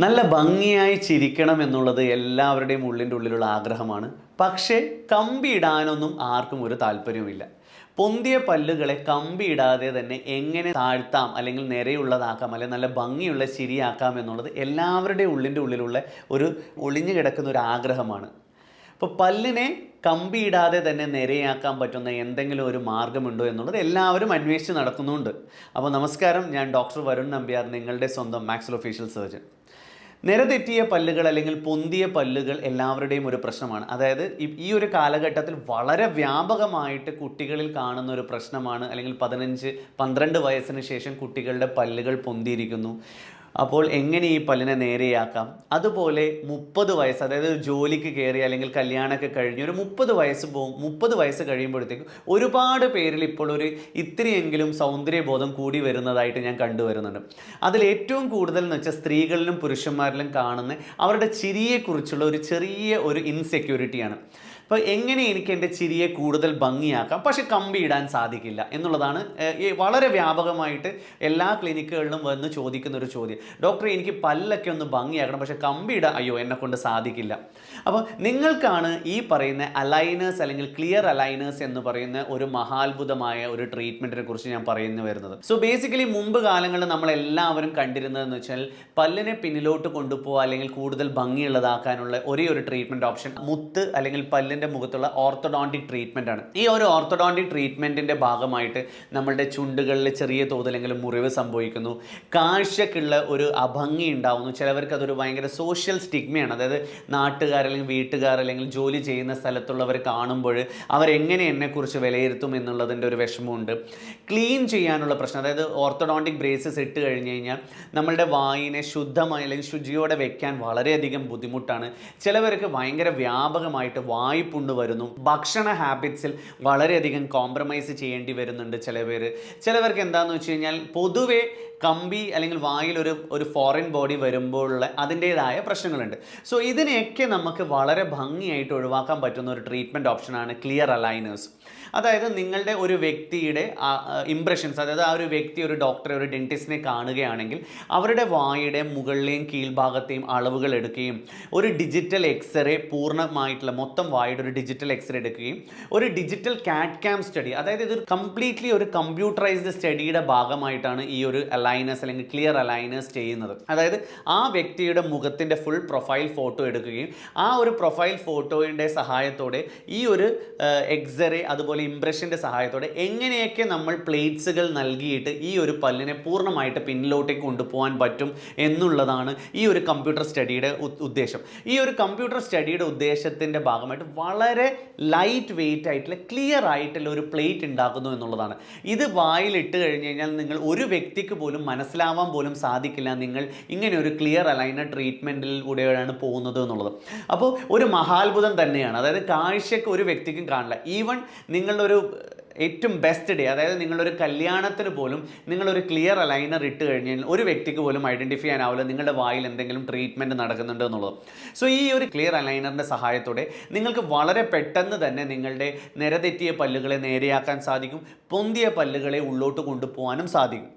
നല്ല ഭംഗിയായി ചിരിക്കണം എന്നുള്ളത് എല്ലാവരുടെയും ഉള്ളിന്റെ ഉള്ളിലുള്ള ആഗ്രഹമാണ്. പക്ഷേ കമ്പി ഇടാനൊന്നും ആർക്കും ഒരു താല്പര്യവുമില്ല. പൊന്തിയ പല്ലുകളെ കമ്പി ഇടാതെ തന്നെ എങ്ങനെ താഴ്ത്താം അല്ലെങ്കിൽ നിരയുള്ളതാക്കാം അല്ലെങ്കിൽ നല്ല ഭംഗിയുള്ള ചിരിയാക്കാം എന്നുള്ളത് എല്ലാവരുടെയും ഉള്ളിന്റെ ഉള്ളിലുള്ള ഒരു ഒളിഞ്ഞു കിടക്കുന്ന ഒരു ആഗ്രഹമാണ്. അപ്പോൾ പല്ലിനെ കമ്പി ഇടാതെ തന്നെ നിരയാക്കാൻ പറ്റുന്ന എന്തെങ്കിലും ഒരു മാർഗമുണ്ടോ എന്നുള്ളത് എല്ലാവരും അന്വേഷിച്ച് നടക്കുന്നുണ്ട് അപ്പോൾ നമസ്കാരം ഞാൻ ഡോക്ടർ വരുൺ നമ്പ്യാർ നിങ്ങളുടെ സ്വന്തം മാക്സൽ ഒഫീഷ്യൽ സർജൻ. നിരതെറ്റിയ പല്ലുകൾ അല്ലെങ്കിൽ പൊന്തിയ പല്ലുകൾ എല്ലാവരുടെയും ഒരു പ്രശ്നമാണ്. അതായത് ഈ- ഒരു കാലഘട്ടത്തിൽ വളരെ വ്യാപകമായിട്ട് കുട്ടികളിൽ കാണുന്ന ഒരു പ്രശ്നമാണ്. അല്ലെങ്കിൽ പതിനഞ്ച് പന്ത്രണ്ട് വയസ്സിന് ശേഷം കുട്ടികളുടെ പല്ലുകൾ പൊന്തിയിരിക്കുന്നു. അപ്പോൾ എങ്ങനെ ഈ പല്ലിനെ നേരെയാക്കാം? അതുപോലെ മുപ്പത് വയസ്സ് അതായത് ജോലിക്ക് കയറി അല്ലെങ്കിൽ കല്യാണമൊക്കെ കഴിഞ്ഞ് ഒരു മുപ്പത് വയസ്സ് പോകും മുപ്പത് വയസ്സ് കഴിയുമ്പോഴത്തേക്കും ഒരുപാട് പേരിൽ ഇപ്പോൾ ഒരു ഇത്തിരിയെങ്കിലും സൗന്ദര്യബോധം കൂടി വരുന്നതായിട്ട് ഞാൻ കണ്ടുവരുന്നുണ്ട് അതിൽ ഏറ്റവും കൂടുതൽ എന്ന് വെച്ചാൽ സ്ത്രീകളിലും പുരുഷന്മാരിലും കാണുന്ന അവരുടെ ചിരിയെക്കുറിച്ചുള്ള ഒരു ചെറിയ ഒരു ഇൻസെക്യൂരിറ്റിയാണ് അപ്പോൾ എങ്ങനെ എനിക്ക് എന്റെ ചിരിയെ കൂടുതൽ ഭംഗിയാക്കാം? പക്ഷേ കമ്പി ഇടാൻ സാധിക്കില്ല എന്നുള്ളതാണ് വളരെ വ്യാപകമായിട്ട് എല്ലാ ക്ലിനിക്കുകളിലും വന്ന് ചോദിക്കുന്ന ഒരു ചോദ്യം. ഡോക്ടർ എനിക്ക് പല്ലൊക്കെ ഒന്ന് ഭംഗിയാക്കണം പക്ഷേ കമ്പി ഇടാൻ അയ്യോ എന്നെ കൊണ്ട് സാധിക്കില്ല. അപ്പോൾ നിങ്ങൾക്കാണ് ഈ പറയുന്ന അലൈനേഴ്സ് അല്ലെങ്കിൽ ക്ലിയർ അലൈനേഴ്സ് എന്ന് പറയുന്ന ഒരു മഹാത്ഭുതമായ ഒരു ട്രീറ്റ്മെന്റിനെ കുറിച്ച് ഞാൻ പറയുന്നു വരുന്നത്. സോ ബേസിക്കലി മുമ്പ് കാലങ്ങളിൽ നമ്മൾ എല്ലാവരും കണ്ടിരുന്നതെന്ന് വെച്ചാൽ പല്ലിനെ പിന്നിലോട്ട് കൊണ്ടുപോകുക അല്ലെങ്കിൽ കൂടുതൽ ഭംഗിയുള്ളതാക്കാനുള്ള ഒരേ ഒരു ട്രീറ്റ്മെന്റ് ഓപ്ഷൻ മുത്ത് അല്ലെങ്കിൽ പല്ലിന്റെ മുഖത്തുള്ള ഓർത്തഡോണ്ടിക് ട്രീറ്റ്മെന്റ് ആണ്. ഈ ഒരു ഓർത്തഡോണ്ടിക് ട്രീറ്റ്മെന്റിന്റെ ഭാഗമായിട്ട് നമ്മളുടെ ചുണ്ടുകളിൽ ചെറിയ തോതിലെങ്കിലും മുറിവ് സംഭവിക്കുന്നു. കാഴ്ചക്കുള്ള ഒരു അഭംഗി ഉണ്ടാവുന്നു. ചിലവർക്ക് അതൊരു ഭയങ്കര സോഷ്യൽ സ്റ്റിഗ്മയാണ് അതായത് വീട്ടുകാർ അല്ലെങ്കിൽ ജോലി ചെയ്യുന്ന സ്ഥലത്തുള്ളവർ കാണുമ്പോൾ അവരെങ്ങനെ എന്നെക്കുറിച്ച് വിലയിരുത്തും എന്നുള്ളതിന്റെ ഒരു വിഷമമുണ്ട്. ക്ലീൻ ചെയ്യാനുള്ള പ്രശ്നം അതായത് ഓർത്തഡോണ്ടിക് ബ്രേസസ് ഇട്ട് കഴിഞ്ഞ് കഴിഞ്ഞാൽ നമ്മളുടെ വായിനെ ശുദ്ധമായി അല്ലെങ്കിൽ ശുചിയോടെ വെക്കാൻ വളരെയധികം ബുദ്ധിമുട്ടാണ്. ചിലവർക്ക് ഭയങ്കര വ്യാപകമായിട്ട് വായ്പുണ്ട് വരുന്നു. ഭക്ഷണ ഹാബിറ്റ്സിൽ വളരെയധികം കോംപ്രമൈസ് ചെയ്യേണ്ടി വരുന്നുണ്ട് ചില പേര്. ചിലവർക്ക് എന്താണെന്ന് വെച്ച് കഴിഞ്ഞാൽ പൊതുവെ കമ്പി അല്ലെങ്കിൽ വായിൽ ഒരു ഒരു ഫോറിൻ ബോഡി വരുമ്പോഴുള്ള അതിന്റേതായ പ്രശ്നങ്ങളുണ്ട്. സോ ഇതിനെയൊക്കെ നമുക്ക് വളരെ ഭംഗിയായിട്ട് ഒഴിവാക്കാൻ പറ്റുന്ന ഒരു ട്രീറ്റ്മെന്റ് ഓപ്ഷനാണ് ക്ലിയർ അലൈനേഴ്സ് അതായത് നിങ്ങളുടെ ഒരു വ്യക്തിയുടെ ഇംപ്രഷൻസ് അതായത് ആ ഒരു വ്യക്തി ഒരു ഡോക്ടറെ ഒരു ഡെന്റിസ്റ്റിനെ കാണുകയാണെങ്കിൽ അവരുടെ വായുടെ മുകളിലെയും കീഴ്ഭാഗത്തെയും അളവുകൾ എടുക്കുകയും ഒരു ഡിജിറ്റൽ എക്സ്റേ പൂർണമായിട്ടുള്ള മൊത്തം വായുടെ ഒരു ഡിജിറ്റൽ എക്സ്റേ എടുക്കുകയും ഒരു ഡിജിറ്റൽ കാറ്റ് ക്യാം സ്റ്റഡി അതായത് ഇതൊരു കംപ്ലീറ്റ്ലി ഒരു കമ്പ്യൂട്ടറൈസ്ഡ് സ്റ്റഡിയുടെ ഭാഗമായിട്ടാണ് ഈ ഒരു അലൈനസ് അല്ലെങ്കിൽ ക്ലിയർ അലൈനസ് ചെയ്യുന്നത്. അതായത് ആ വ്യക്തിയുടെ മുഖത്തിന്റെ ഫുൾ പ്രൊഫൈൽ ഫോട്ടോ എടുക്കുകയും ആ ഒരു പ്രൊഫൈൽ ഫോട്ടോയുടെ സഹായത്തോടെ ഈ ഒരു എക്സ്റേ അതുപോലെ ഇംപ്രഷന്റെ സഹായത്തോടെ എങ്ങനെയൊക്കെ നമ്മൾ പ്ലേറ്റ്സുകൾ നൽകിയിട്ട് ഈ ഒരു പല്ലിനെ പൂർണമായിട്ട് പിന്നിലോട്ടേക്ക് കൊണ്ടുപോകാൻ പറ്റും എന്നുള്ളതാണ് ഈ ഒരു കമ്പ്യൂട്ടർ സ്റ്റഡിയുടെ ഉദ്ദേശം. ഈ ഒരു കമ്പ്യൂട്ടർ സ്റ്റഡിയുടെ ഉദ്ദേശത്തിന്റെ ഭാഗമായിട്ട് വളരെ ലൈറ്റ് വെയിറ്റ് ആയിട്ടുള്ള ക്ലിയർ ആയിട്ടുള്ള ഒരു പ്ലേറ്റ് ഉണ്ടാക്കുന്നു എന്നുള്ളതാണ്. ഇത് വായിലിട്ട് കഴിഞ്ഞ് കഴിഞ്ഞാൽ നിങ്ങൾ ഒരു വ്യക്തിക്ക് പോലും മനസ്സിലാവാൻ പോലും സാധിക്കില്ല നിങ്ങൾ ഇങ്ങനെ ഒരു ക്ലിയർ അലൈനർ ട്രീറ്റ്മെന്റിലൂടെയാണ് പോകുന്നത് എന്നുള്ളത്. അപ്പോൾ ഒരു മഹാത്ഭുതം തന്നെയാണ്. അതായത് കാഴ്ചയ്ക്ക് ഒരു വ്യക്തിക്കും കാണില്ല. ഈവൻ ഒരു ഏറ്റവും ബെസ്റ്റ് ഡേ അതായത് നിങ്ങളൊരു കല്യാണത്തിന് പോലും നിങ്ങളൊരു ക്ലിയർ അലൈനർ ഇട്ട് കഴിഞ്ഞാൽ ഒരു വ്യക്തിക്ക് പോലും ഐഡന്റിഫൈ ചെയ്യാനാവില്ല നിങ്ങളുടെ വായിൽ എന്തെങ്കിലും ട്രീറ്റ്മെന്റ് നടക്കുന്നുണ്ട് എന്നുള്ളത്. സോ ഈ ഒരു ക്ലിയർ അലൈനറിന്റെ സഹായത്തോടെ നിങ്ങൾക്ക് വളരെ പെട്ടെന്ന് തന്നെ നിങ്ങളുടെ നിരതെറ്റിയ പല്ലുകളെ നേരെയാക്കാൻ സാധിക്കും പൊന്തിയ പല്ലുകളെ ഉള്ളോട്ട് കൊണ്ടുപോകാനും സാധിക്കും.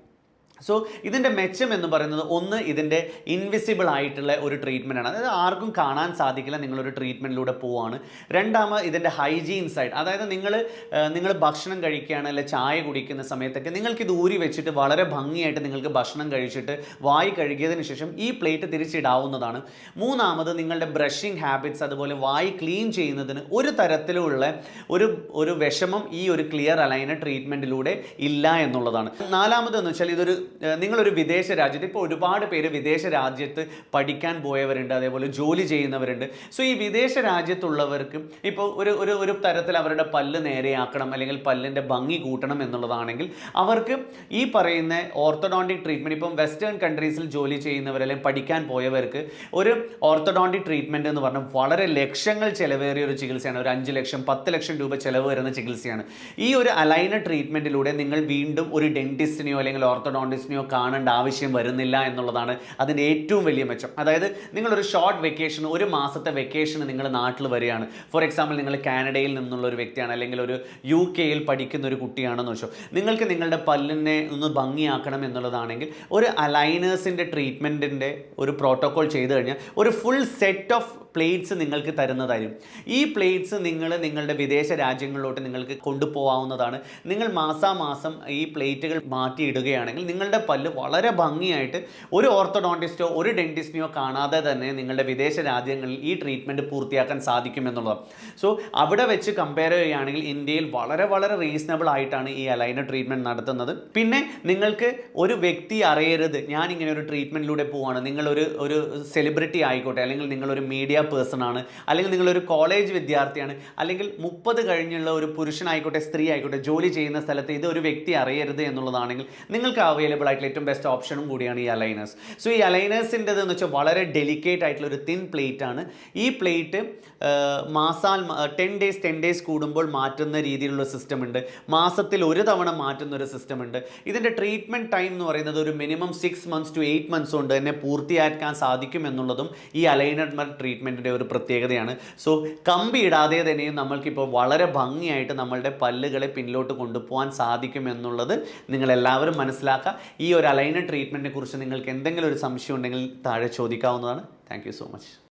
സോ ഇതിന്റെ മെച്ചം എന്ന് പറയുന്നത് ഒന്ന് ഇതിന്റെ ഇൻവിസിബിൾ ആയിട്ടുള്ള ഒരു ട്രീറ്റ്മെന്റ് ആണ്. അതായത് ആർക്കും കാണാൻ സാധിക്കില്ല നിങ്ങളൊരു ട്രീറ്റ്മെന്റിലൂടെ പോവാണ്. രണ്ടാമത് ഇതിന്റെ ഹൈജീൻ സൈഡ് അതായത് നിങ്ങൾ നിങ്ങൾ ഭക്ഷണം കഴിക്കുകയാണ് അല്ലെ ചായ കുടിക്കുന്ന സമയത്തൊക്കെ നിങ്ങൾക്കിത് ഊരി വെച്ചിട്ട് വളരെ ഭംഗിയായിട്ട് നിങ്ങൾക്ക് ഭക്ഷണം കഴിച്ചിട്ട് വായി കഴുകിയതിന് ശേഷം ഈ പ്ലേറ്റ് തിരിച്ചിടാവുന്നതാണ്. മൂന്നാമത് നിങ്ങളുടെ ബ്രഷിംഗ് ഹാബിറ്റ്സ് അതുപോലെ വായി ക്ലീൻ ചെയ്യുന്നതിന് ഒരു തരത്തിലുള്ള ഒരു ഒരു വിഷമം ഈ ഒരു ക്ലിയർ അലൈന ട്രീറ്റ്മെന്റിലൂടെ ഇല്ല എന്നുള്ളതാണ്. നാലാമത് എന്ന് വെച്ചാൽ ഇതൊരു നിങ്ങളൊരു വിദേശ രാജ്യത്ത് ഇപ്പോൾ ഒരുപാട് പേര് വിദേശ രാജ്യത്ത് പഠിക്കാൻ പോയവരുണ്ട് അതേപോലെ ജോലി ചെയ്യുന്നവരുണ്ട്. സോ ഈ വിദേശ രാജ്യത്തുള്ളവർക്ക് ഇപ്പോൾ ഒരു ഒരു ഒരു തരത്തിൽ അവരുടെ പല്ല് നേരെയാക്കണം അല്ലെങ്കിൽ പല്ലിന്റെ ഭംഗി കൂട്ടണം എന്നുള്ളതാണെങ്കിൽ അവർക്ക് ഈ പറയുന്ന ഓർത്തഡോണ്ടിക് ട്രീറ്റ്മെന്റ് ഇപ്പം വെസ്റ്റേൺ കൺട്രീസിൽ ജോലി ചെയ്യുന്നവർ അല്ലെങ്കിൽ പഠിക്കാൻ പോയവർക്ക് ഒരു ഓർത്തഡോണ്ടിക് ട്രീറ്റ്മെന്റ് എന്ന് പറഞ്ഞാൽ വളരെ ലക്ഷങ്ങൾ ചിലവേറിയ ഒരു ചികിത്സയാണ്. ഒരു അഞ്ച് ലക്ഷം പത്ത് ലക്ഷം രൂപ ചിലവ് വരുന്ന ചികിത്സയാണ്. ഈ ഒരു അലൈന ട്രീറ്റ്മെന്റിലൂടെ നിങ്ങൾ വീണ്ടും ഒരു ഡെന്റിസ്റ്റിനെയോ അല്ലെങ്കിൽ ഓർത്തഡോണ്ടിസ്റ്റിനെയോ ഓർത്തോഡോണ്ടിസ്റ്റിനെയോ കാണേണ്ട ആവശ്യം വരുന്നില്ല എന്നുള്ളതാണ് അതിന്റെ ഏറ്റവും വലിയ മെച്ചം. അതായത് നിങ്ങളൊരു ഷോർട്ട് വെക്കേഷൻ ഒരു മാസത്തെ വെക്കേഷൻ നിങ്ങൾ നാട്ടിൽ വരികയാണ്. ഫോർ എക്സാമ്പിൾ നിങ്ങൾ കാനഡയിൽ നിന്നുള്ള ഒരു വ്യക്തിയാണ് അല്ലെങ്കിൽ ഒരു യു കെയിൽ പഠിക്കുന്ന ഒരു കുട്ടിയാണെന്ന് വെച്ചോ. നിങ്ങൾക്ക് നിങ്ങളുടെ പല്ലിനെ ഒന്ന് ഭംഗിയാക്കണം എന്നുള്ളതാണെങ്കിൽ ഒരു അലൈനേഴ്സിന്റെ ട്രീറ്റ്മെന്റിന്റെ ഒരു പ്രോട്ടോകോൾ ചെയ്ത് കഴിഞ്ഞാൽ ഒരു ഫുൾ സെറ്റ് ഓഫ് പ്ലേറ്റ്സ് നിങ്ങൾക്ക് തരുന്നതായിരിക്കും. ഈ പ്ലേറ്റ്സ് നിങ്ങൾ നിങ്ങളുടെ വിദേശ രാജ്യങ്ങളിലോട്ട് നിങ്ങൾക്ക് കൊണ്ടുപോകാവുന്നതാണ്. നിങ്ങൾ മാസാമാസം ഈ പ്ലേറ്റുകൾ മാറ്റിയിടുകയാണെങ്കിൽ നിങ്ങളുടെ പല്ല് വളരെ ഭംഗിയായിട്ട് ഒരു ഓർത്തഡോണ്ടിസ്റ്റോ ഒരു ഡെന്റിസ്റ്റിനെയോ കാണാതെ തന്നെ നിങ്ങളുടെ വിദേശ രാജ്യങ്ങളിൽ ഈ ട്രീറ്റ്മെന്റ് പൂർത്തിയാക്കാൻ സാധിക്കും എന്നുള്ളതാണ് സോ അവിടെ വെച്ച് കമ്പയർ ചെയ്യുകയാണെങ്കിൽ ഇന്ത്യയിൽ വളരെ വളരെ റീസണബിൾ ആയിട്ടാണ് ഈ അലൈനർ ട്രീറ്റ്മെന്റ് നടത്തുന്നത്. പിന്നെ നിങ്ങൾക്ക് ഒരു വ്യക്തി അറിയരുത് ഞാൻ ഇങ്ങനെ ഒരു ട്രീറ്റ്മെന്റിലൂടെ പോവുകയാണ് നിങ്ങളൊരു ഒരു സെലിബ്രിറ്റി ആയിക്കോട്ടെ അല്ലെങ്കിൽ നിങ്ങളൊരു മീഡിയ പേഴ്സൺ ആണ്. അല്ലെങ്കിൽ നിങ്ങളൊരു കോളേജ് വിദ്യാർത്ഥിയാണ്. അല്ലെങ്കിൽ മുപ്പത് കഴിഞ്ഞുള്ള ഒരു പുരുഷനായിക്കോട്ടെ സ്ത്രീ ആയിക്കോട്ടെ ജോലി ചെയ്യുന്ന സ്ഥലത്ത് ഇത് ഒരു വ്യക്തി അറിയരുത് എന്നുള്ളതാണെങ്കിൽ നിങ്ങൾക്ക് അവൈലബിൾ ആയിട്ടുള്ള ഏറ്റവും ബെസ്റ്റ് ഓപ്ഷനും കൂടിയാണ് ഈ അലൈനേഴ്സ് സോ ഈ അലൈനേഴ്സിന്റെത് എന്ന് വെച്ചാൽ വളരെ ഡെലിക്കേറ്റ് ആയിട്ടുള്ള ഒരു തിൻ പ്ലേറ്റ് ആണ്. ഈ പ്ലേറ്റ് മാസാൽ ടെൻ ഡേയ്സ് ടെൻ ഡേയ്സ് കൂടുമ്പോൾ മാറ്റുന്ന രീതിയിലുള്ള സിസ്റ്റം ഉണ്ട്. മാസത്തിൽ ഒരു തവണ മാറ്റുന്ന ഒരു സിസ്റ്റം ഉണ്ട്. ഇതിന്റെ ട്രീറ്റ്മെന്റ് ടൈം എന്ന് പറയുന്നത് ഒരു minimum six months to eight months കൊണ്ട് തന്നെ പൂർത്തിയാക്കാൻ സാധിക്കും എന്നുള്ളതും ഈ അലൈനർ ട്രീറ്റ്മെന്റിന്റെ ഒരു പ്രത്യേകതയാണ്. സോ കമ്പി ഇടാതെ തന്നെയും നമ്മൾക്കിപ്പോൾ വളരെ ഭംഗിയായിട്ട് നമ്മളുടെ പല്ലുകളെ പിന്നിലോട്ട് കൊണ്ടുപോകാൻ സാധിക്കും എന്നുള്ളത് നിങ്ങളെല്ലാവരും മനസ്സിലാക്കുക. ഈ ഒരു അലൈനഡ് ട്രീറ്റ്മെന്റിനെ കുറിച്ച് നിങ്ങൾക്ക് എന്തെങ്കിലും ഒരു സംശയം ഉണ്ടെങ്കിൽ താഴെ ചോദിക്കാവുന്നതാണ്. Thank so much